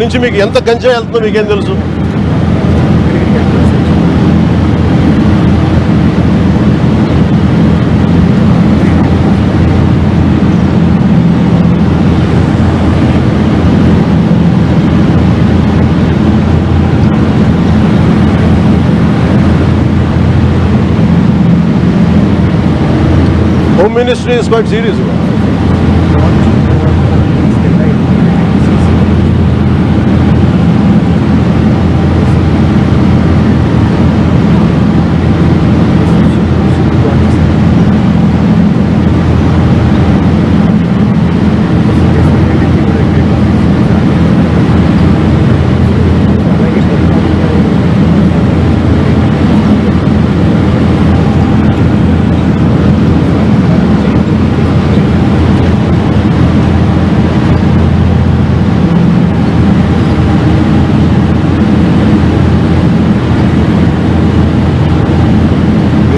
నుంచి మీకు ఎంత గంజా వెళ్తుందో మీకేం తెలుసు home ministry is quite serious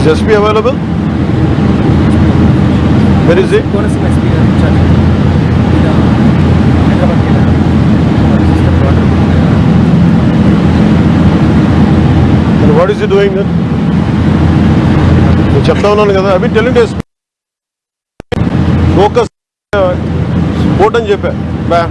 Is SP available? Where is he? Konaseema SP And what is he doing then? నేను చెప్తా ఉన్నాను కదా అవి టెలింగ్ ఫోకస్ స్పోర్ట్ అని చెప్పా బా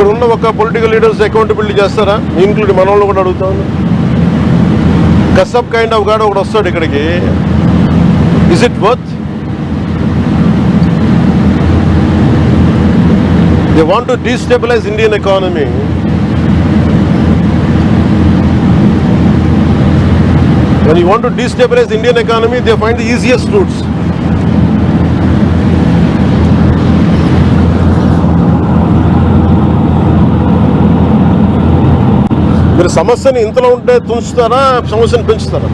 ఇక్కడ ఉన్న ఒక పొలిటికల్ లీడర్స్ అకౌంటబిలిటీ చేస్తారా? ఇంక్లూడ్ మన వాళ్ళు కూడా అడుగుతాను కసప్ కైండ్ ఆఫ్ గాడ్ ఒకటి వస్తాడు ఇక్కడికి. Is it worth they want destabilize Indian economy when you want to destabilize indian economy they find the easiest routes. సమస్యని ఇంతలో ఉంటే తుంచుతారా సమస్యను పెంచుతారా?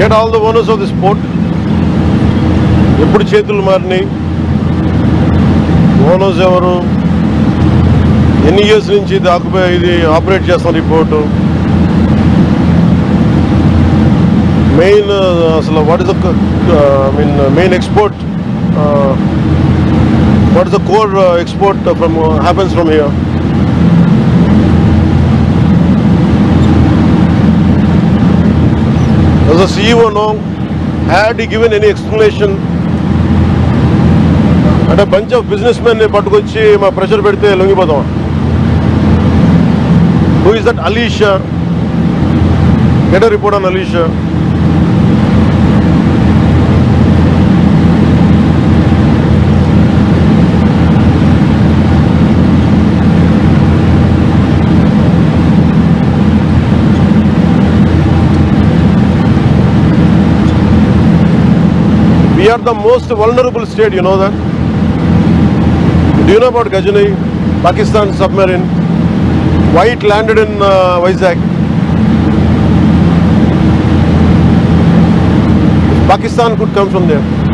Get all the owners of the sport ఎప్పుడు చేతులు మారినాయి? ఓనర్స్ ఎవరు? ఎన్ని ఇయర్స్ నుంచి ఇది ఆక్యుపై ఇది ఆపరేట్ చేస్తున్న రిపోర్టు మెయిన్ అసలు what is the mean main export what is the core export from happens from here Does the CEO know? Had he given any explanation? అంటే బంచ్ ఆఫ్ బిజినెస్ మెన్ పట్టుకొచ్చి మా pressure పెడితే లొంగిపోతాం who is that Alisha get report on Alisha We are the most vulnerable state, you know that? Do you know about Gajani, Pakistan submarine? Why it landed in uh, Vizag? Pakistan could come from there.